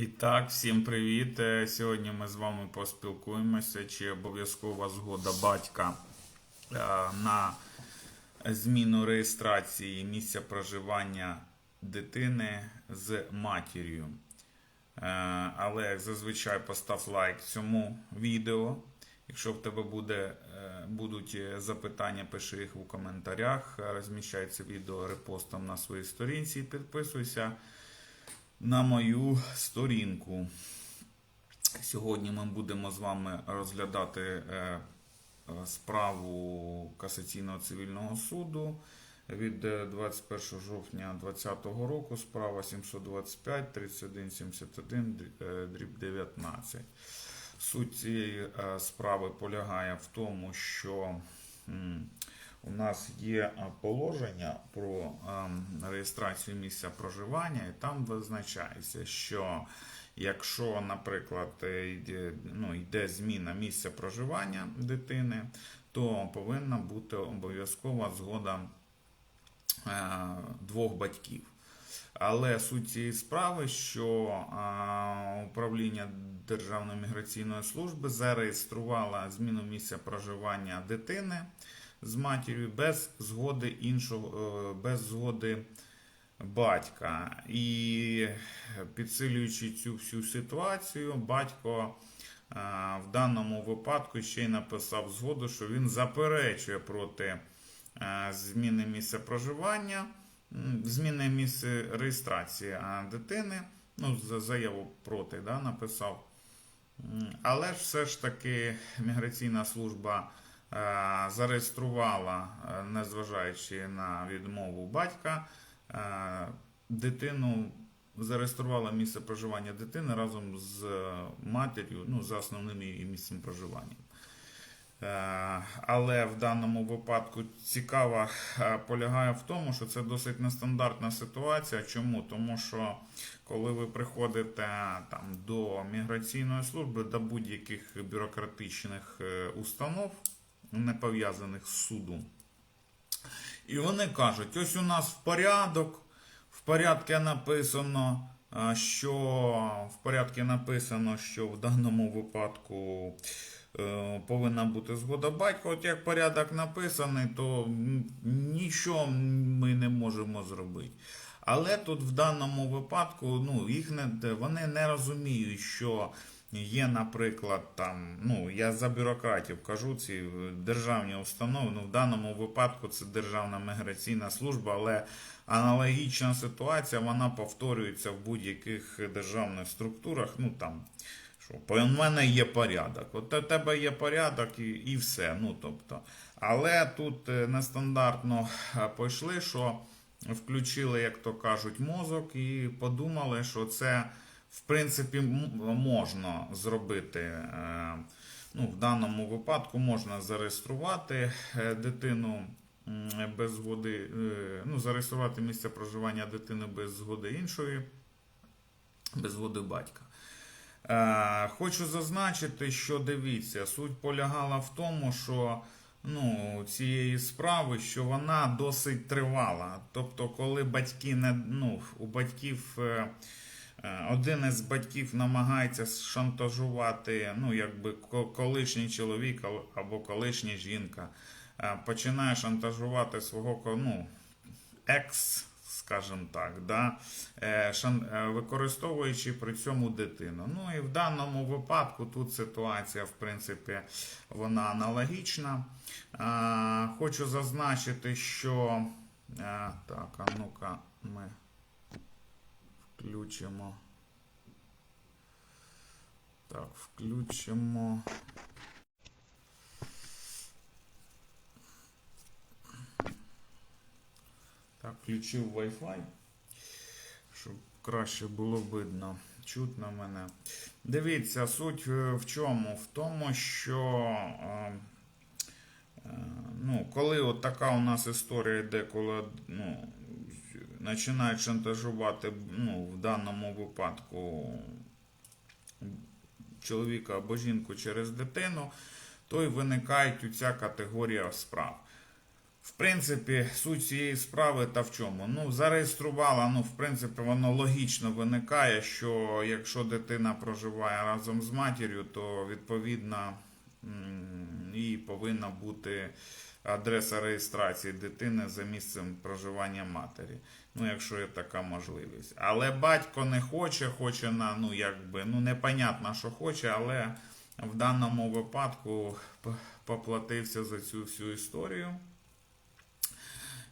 І так, всім привіт. Е, Сьогодні ми з вами поспілкуємося, чи обов'язкова згода батька е, на зміну реєстрації місця проживання дитини з матір'ю. Е, Але як зазвичай постав лайк цьому відео. Якщо в тебе буде, будуть запитання, пиши їх у коментарях. Розміщай це відео репостом на своїй сторінці і підписуйся на мою сторінку. Сьогодні ми будемо з вами розглядати е, е, справу касаційного цивільного суду від е, 21 жовтня 2020 року. Справа 725 31 71 е, дріб 19. Суть цієї е, справи полягає в тому, що у нас є е, положення про ем, реєстрацію місця проживання, і там визначається, що якщо, наприклад, е, ну, йде зміна місця проживання дитини, то повинна бути обов'язкова згода е, двох батьків. Але суть цієї справи, що управління Державної міграційної служби зареєструвало зміну місця проживання дитини з матір'ю без згоди іншого, е, без згоди батька. І підсилюючи цю всю ситуацію, батько в даному випадку ще й написав згоду, що він заперечує проти зміни місця проживання, зміни місця реєстрації дитини. Ну, за- заяву проти да, написав. Але ж все ж таки міграційна служба е, зареєструвала, е, незважаючи на відмову батька, е, дитину зареєструвала місце проживання дитини разом з матір'ю, ну, за основним її місцем проживання. Е, Але в даному випадку цікаво е, полягає в тому, що це досить нестандартна ситуація. Чому? Тому що коли ви приходите там до міграційної служби, до будь-яких бюрократичних е, установ, не пов'язаних з судом, і вони кажуть: ось у нас в порядок, в порядку написано, що в порядку написано, що в даному випадку е, повинна бути згода батька. От як порядок написаний, то нічого ми не можемо зробити. Але тут в даному випадку ну, їх не, вони не розуміють, що є, наприклад, там, ну, я за бюрократів кажу, ці е, державні установи, ну, в даному випадку це Державна міграційна служба, але аналогічна ситуація, вона повторюється в будь-яких державних структурах, ну, там, що в мене є порядок. От у тебе є порядок і, і все. Ну, тобто. Але тут е, нестандартно е, пішли, що включили, як то кажуть, мозок і подумали, що це в принципі можна зробити. е, Ну, в даному випадку можна зареєструвати е, дитину без згоди, е, ну, зареєструвати місце проживання дитини без згоди іншої, без згоди батька. Хочу зазначити, що дивіться, суть полягала в тому, що ну, цієї справи, що вона досить тривала. Тобто, коли батьки не ну, у батьків. Е, Один із батьків намагається шантажувати, ну, якби колишній чоловік або колишня жінка, е, починає шантажувати свого ну, екс, скажімо так, да, е, використовуючи при цьому дитину. Ну і в даному випадку тут ситуація, в принципі, вона аналогічна. Хочу зазначити, що так, а ну-ка ми включимо. Так, включимо. Так, включив Wi-Fi, щоб краще було видно, чутно мене. Дивіться, суть е, в чому? В тому, що е, е, ну, коли от така у нас історія коли ну, починають шантажувати ну, в даному випадку чоловіка або жінку через дитину, то й виникає ця категорія справ. В принципі, суть цієї справи та в чому? Ну, зареєструвала, ну, в принципі, воно логічно виникає, що якщо дитина проживає разом з матір'ю, то відповідно їй повинна бути адреса реєстрації дитини за місцем проживання матері. Ну, якщо є така можливість. Але батько не хоче, хоче на, ну, якби, ну, непонятно, що хоче, але в даному випадку поплатився за цю всю історію.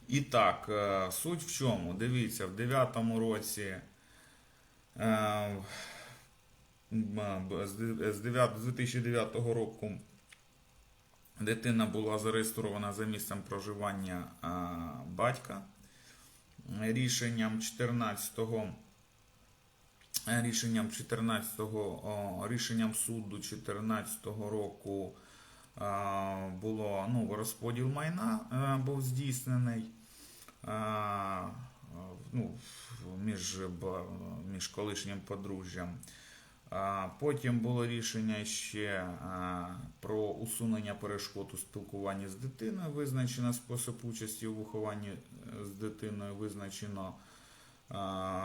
І так, е, суть в чому? Дивіться, в 9-му році е, 9 з 2009 року дитина була зареєстрована за місцем проживання е, батька. Рішенням 14-го е, рішенням 14-го рішенням суду 14-го року е, було ну, розподіл майна е, був здійснений ну, між, між колишнім подружжям. Потім було рішення ще про усунення перешкод у спілкуванні з дитиною. Визначено спосіб участі у вихованні з дитиною, визначено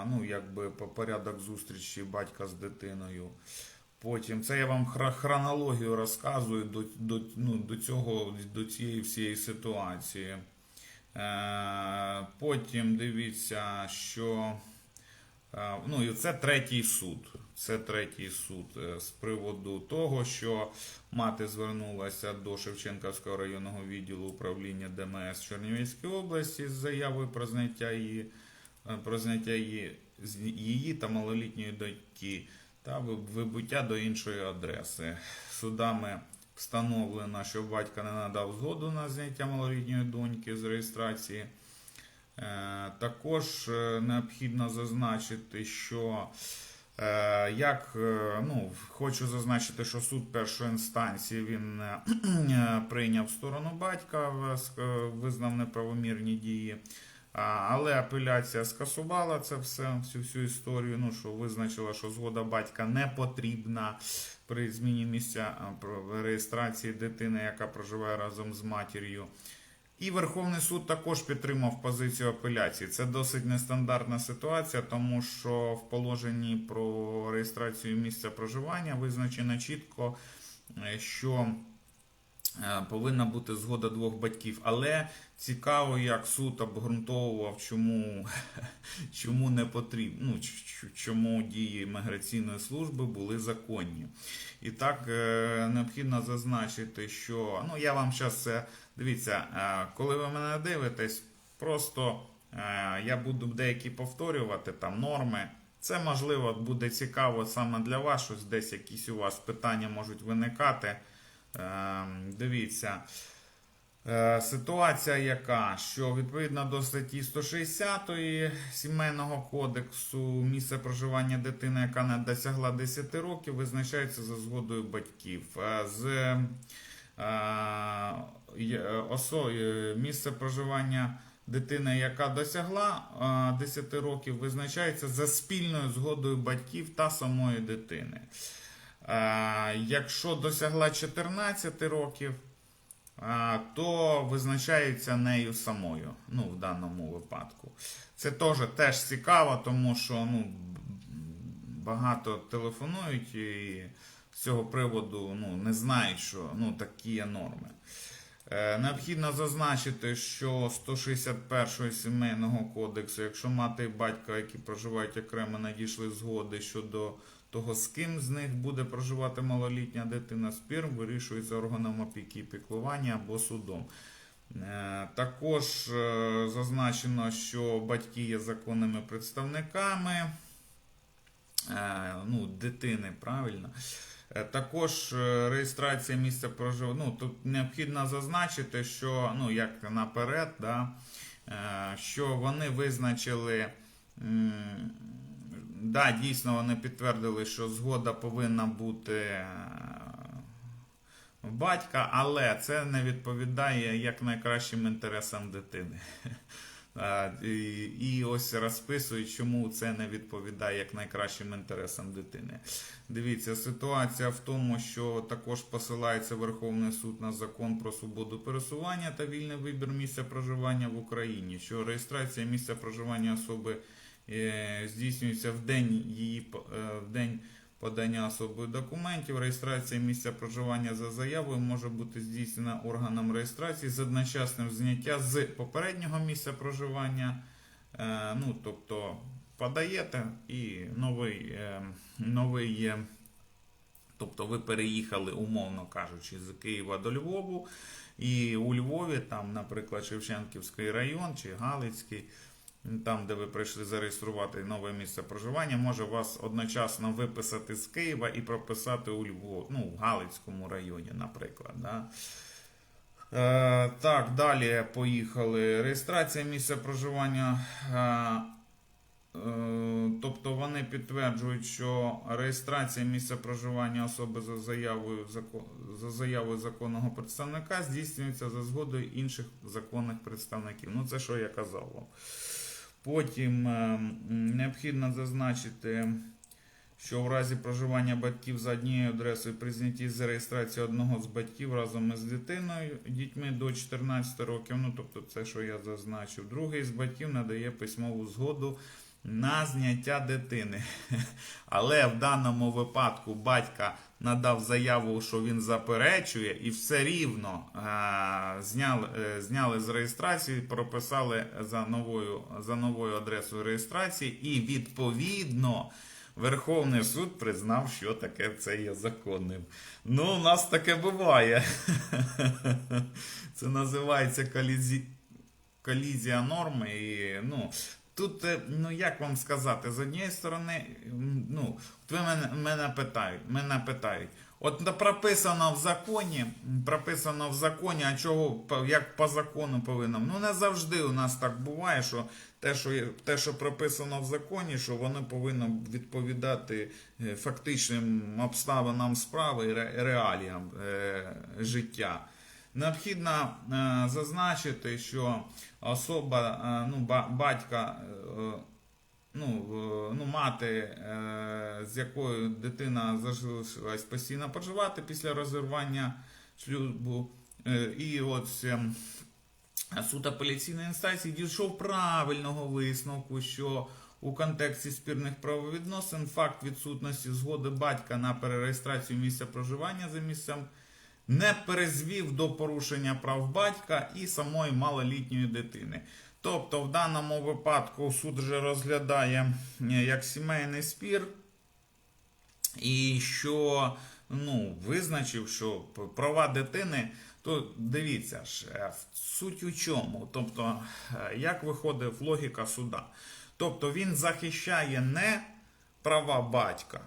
ну, якби порядок зустрічі батька з дитиною. Потім це я вам хронологію розказую до, до, ну, до цього, до цієї всієї ситуації. Е, потім дивіться, що е, ну, і це третій суд. Це третій суд е, з приводу того, що мати звернулася до Шевченківського районного відділу управління ДМС Чернівецької області з заявою про зняття її, е, про зняття її, її та малолітньої доньки та вибуття до іншої адреси. Судами встановлено, що батько не надав згоду на зняття малолітньої доньки з реєстрації. Е, Також необхідно зазначити, що як е, ну, хочу зазначити, що суд першої інстанції він е, прийняв сторону батька, е, визнав неправомірні дії. Але апеляція скасувала це все, всю всю історію. Ну що визначила, що згода батька не потрібна при зміні місця реєстрації дитини, яка проживає разом з матір'ю. І Верховний суд також підтримав позицію апеляції. Це досить нестандартна ситуація, тому що в положенні про реєстрацію місця проживання визначено чітко, е, що е, повинна бути згода двох батьків. Але цікаво, як суд обґрунтовував, чому, чому не потрібно, ну, чому дії міграційної служби були законні. І так е, необхідно зазначити, що ну я вам зараз це дивіться, е, коли ви мене дивитесь, просто е, я буду деякі повторювати там норми. Це можливо буде цікаво саме для вас, щось десь якісь у вас питання можуть виникати. Е, Дивіться. Е, Ситуація яка, що відповідно до статті 160 Сімейного кодексу місце проживання дитини, яка не досягла 10 років, визначається за згодою батьків. З місце проживання дитини, яка досягла е, 10 років, визначається за спільною згодою батьків та самої дитини. Е, Якщо досягла 14 років, то визначається нею самою, ну, в даному випадку. Це теж, теж цікаво, тому що ну, багато телефонують і з цього приводу ну, не знають, що ну, такі є норми. Е, Необхідно зазначити, що 161 сімейного кодексу, якщо мати і батько, які проживають окремо, надійшли згоди щодо того, з ким з них буде проживати малолітня дитина, спір вирішується органом опіки і піклування або судом. Е, Також е, зазначено, що батьки є законними представниками е, ну, дитини, правильно. Е, Також е, реєстрація місця проживання. Ну, тут необхідно зазначити, що ну, як наперед, да, е, що вони визначили. Да, дійсно, вони підтвердили, що згода повинна бути в батька, але це не відповідає як найкращим інтересам дитини. Е, І, ось розписують, чому це не відповідає як найкращим інтересам дитини. Дивіться, ситуація в тому, що також посилається Верховний суд на закон про свободу пересування та вільний вибір місця проживання в Україні, що реєстрація місця проживання особи е, здійснюється в день її е, в день подання особою документів. Реєстрація місця проживання за заявою може бути здійснена органом реєстрації з одночасним зняття з попереднього місця проживання. Е, ну, тобто подаєте і новий, е, новий. Тобто ви переїхали, умовно кажучи, з Києва до Львову, і у Львові, там, наприклад, Шевченківський район чи Галицький, там, де ви прийшли зареєструвати нове місце проживання, може вас одночасно виписати з Києва і прописати у Львові, ну, в Галицькому районі, наприклад. Да? Е, так, далі поїхали. Реєстрація місця проживання. Е, Е, Тобто вони підтверджують, що реєстрація місця проживання особи за заявою за заявою законного представника здійснюється за згодою інших законних представників. Ну, це що я казав вам. Потім е, необхідно зазначити, що в разі проживання батьків за однією адресою при знятті з реєстрації одного з батьків разом із дитиною, дітьми до 14 років, ну тобто це, що я зазначив, другий з батьків надає письмову згоду на зняття дитини. Але в даному випадку батька надав заяву, що він заперечує, і все рівно е, зняли, е, зняли з реєстрації, прописали за новою, за новою адресою реєстрації, і відповідно. Верховний суд признав, що таке це є законним. Ну, у нас таке буває. Це називається колізі... колізія норми. І, ну, тут, е, ну як вам сказати, з однієї сторони, ну, ви мене, мене питають, мене питають. От прописано в законі, прописано в законі, а чого як по закону повинно. Ну не завжди у нас так буває, що те, що те, що прописано в законі, що воно повинно відповідати е, фактичним обставинам справи і ре- реаліям е, життя. Необхідно е, зазначити, що особа, е, ну, батька, е, ну, ну, мати, з якою дитина залишилась постійно проживати після розірвання шлюбу, і от ем, суд апеляційної інстанції дійшов правильного висновку, що у контексті спірних правовідносин факт відсутності згоди батька на перереєстрацію місця проживання за місцем не перезвів до порушення прав батька і самої малолітньої дитини. Тобто, в даному випадку суд вже розглядає е, як сімейний спір, і що ну, визначив, що права дитини, то дивіться ж, е, суть у чому. Тобто, е, як виходить логіка суда? Тобто він захищає не права батька,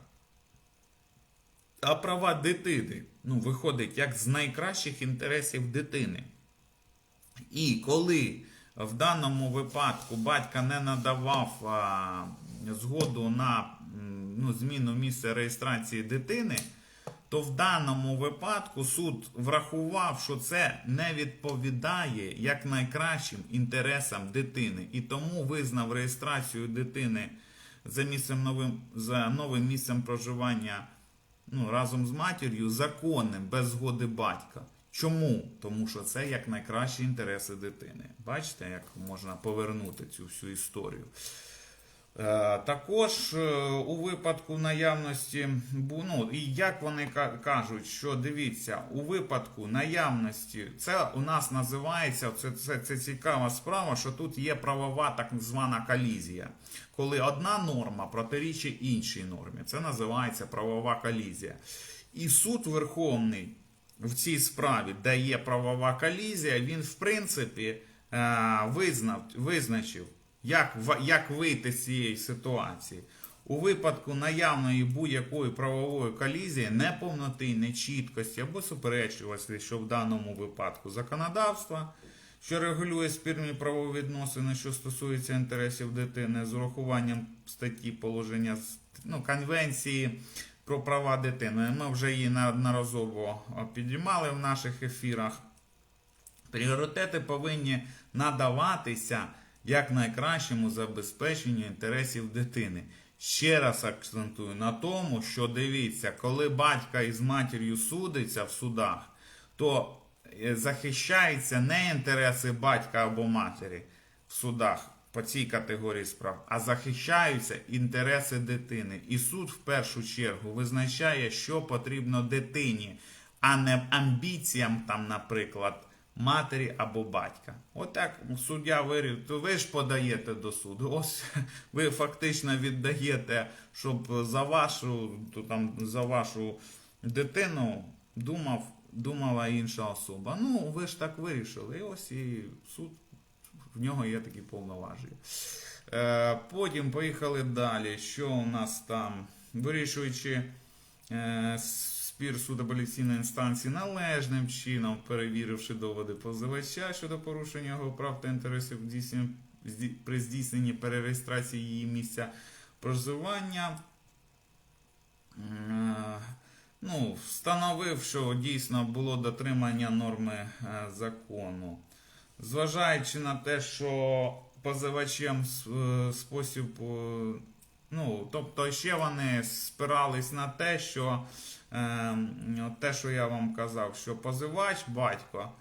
а права дитини. Ну, виходить, як з найкращих інтересів дитини. І коли в даному випадку батька не надавав а, згоду на ну, зміну місця реєстрації дитини, то в даному випадку суд врахував, що це не відповідає як найкращим інтересам дитини, і тому визнав реєстрацію дитини за місцем новим за новим місцем проживання ну, разом з матір'ю законним без згоди батька. Чому? Тому що це як найкращі інтереси дитини. Бачите, як можна повернути цю всю історію. Е, Також е, у випадку наявності, ну, і як вони кажуть, що дивіться, у випадку наявності, це у нас називається, це, це, це цікава справа, що тут є правова так звана колізія. Коли одна норма протирічить іншій нормі. Це називається правова колізія. І суд Верховний в цій справі, де є правова колізія, він в принципі е, визнав, визначив, як, як вийти з цієї ситуації. У випадку наявної будь-якої правової колізії, неповноти, нечіткості або суперечливості, що в даному випадку законодавства, що регулює спірні правовідносини, що стосуються інтересів дитини, з урахуванням статті положення ну, конвенції про права дитини. Ми вже її неодноразово підіймали в наших ефірах. Пріоритети повинні надаватися як найкращому забезпеченню інтересів дитини. Ще раз акцентую на тому, що дивіться, коли батька із матір'ю судиться в судах, то е, захищаються не інтереси батька або матері в судах по цій категорії справ, а захищаються інтереси дитини. І суд в першу чергу визначає, що потрібно дитині, а не амбіціям, там, наприклад, матері або батька. Отак суддя вирішив, то ви ж подаєте до суду. Ось ви фактично віддаєте, щоб за вашу, то там, за вашу дитину думав, думала інша особа. Ну, ви ж так вирішили. І ось і суд, в нього є такі повноваження. Е, потім поїхали далі. Що у нас там? Вирішуючи е, спір суду апеляційної інстанції належним чином, перевіривши доводи позивача щодо порушення його прав та інтересів при здійсненні перереєстрації її місця проживання. Е, Ну, встановив, що дійсно було дотримання норми е, закону. Зважаючи на те, що позивачем е, спосіб, ну, тобто ще вони спирались на те, що е, те, що я вам казав, що позивач, батько,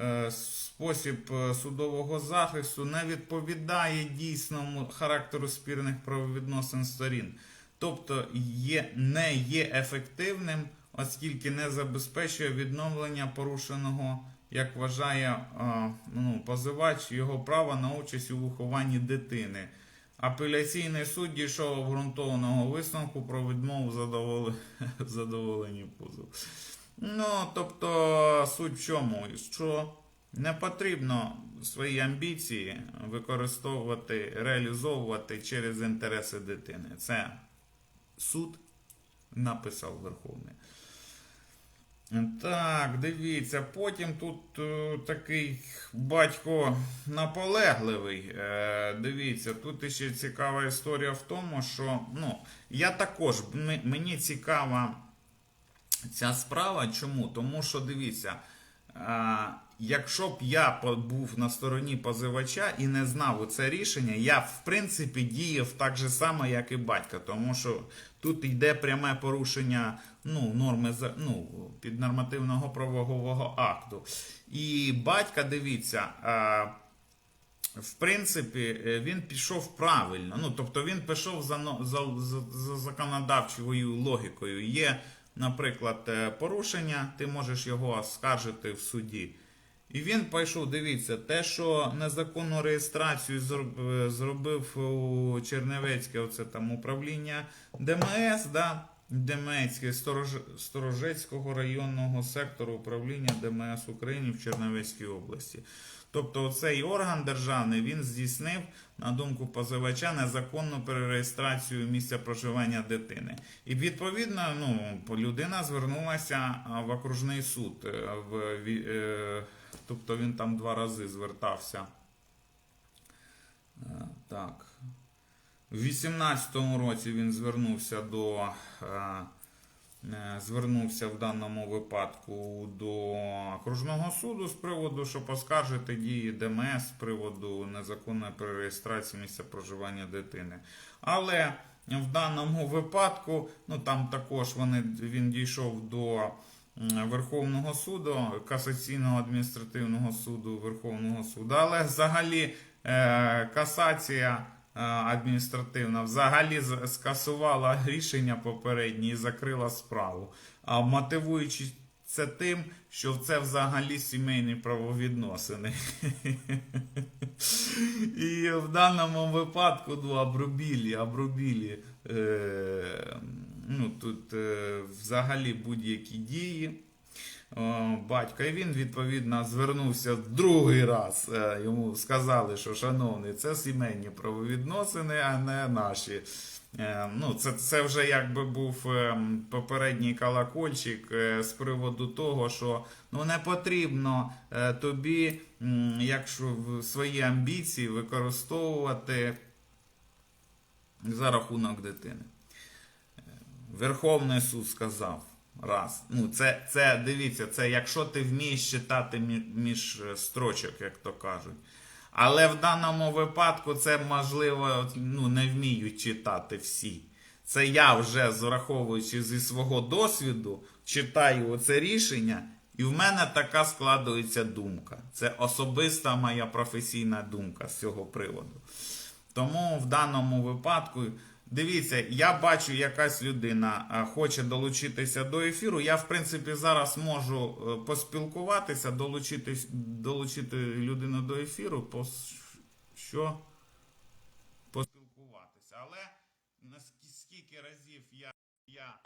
е, спосіб е, судового захисту не відповідає дійсному характеру спірних правовідносин сторін. Тобто є, не є ефективним, оскільки не забезпечує відновлення порушеного, як вважає е, ну, позивач, його права на участь у вихованні дитини. Апеляційний суд дійшов обґрунтованого висновку про відмову задоволення задоволені позову. Ну, тобто, суть в чому? Що не потрібно свої амбіції використовувати, реалізовувати через інтереси дитини. Це суд написав Верховний. Так, дивіться, потім тут е, такий батько наполегливий. Е, дивіться, тут ще цікава історія в тому, що ну, я також мені цікава ця справа. Чому? Тому що дивіться, е, якщо б я був на стороні позивача і не знав це рішення, я в принципі діяв так же само, як і батька, тому що тут йде пряме порушення ну, норми ну, піднормативного правового акту. І батька, дивіться. в принципі, е, він пішов правильно. Ну, тобто він пішов за, за, за, за законодавчою логікою. Є, наприклад, е, порушення, ти можеш його оскаржити в суді. І він пішов, дивіться, те, що незаконну реєстрацію зробив у Черневецьке оце там управління ДМС, да? Демецьке Сторож- Сторожецького районного сектору управління ДМС України в Чернівецькій області. Тобто цей орган державний він здійснив, на думку позивача, незаконну перереєстрацію місця проживання дитини. І відповідно, ну, людина звернулася в окружний суд. е, В, е, тобто він там два рази звертався. Е, Так. У 18-му році він звернувся до. е, е, Звернувся в даному випадку до окружного суду з приводу, щоб оскаржити дії ДМС з приводу незаконної перереєстрації місця проживання дитини. Але в даному випадку, ну там також вони, він дійшов до Верховного суду, касаційного адміністративного суду Верховного суду. Але взагалі е, касація е, адміністративна взагалі скасувала рішення попереднє і закрила справу. Мотивуючи це тим, що це взагалі сімейні правовідносини. І в даному випадку ну, обрубілі, обрубілі е, ну, тут е, взагалі будь-які дії. Батька, і він відповідно звернувся другий раз. Е, Йому сказали, що шановний, це сімейні правовідносини, а не наші. Е, Ну, це, це вже якби був попередній колокольчик е, з приводу того, що ну не потрібно е, тобі, якщо свої амбіції використовувати за рахунок дитини. Верховний суд сказав. Раз. Ну, це, це дивіться, це якщо ти вмієш читати між е, строчок, як то кажуть. Але в даному випадку це можливо ну, не вміють читати всі. Це я вже, зраховуючи зі свого досвіду, читаю оце рішення, і в мене така складується думка. Це особиста моя професійна думка з цього приводу. Тому в даному випадку, дивіться, я бачу, якась людина хоче долучитися до ефіру. Я, в принципі, зараз можу е, поспілкуватися, долучитись, долучити людину до ефіру, пос- що поспілкуватися. Але наскільки разів я, я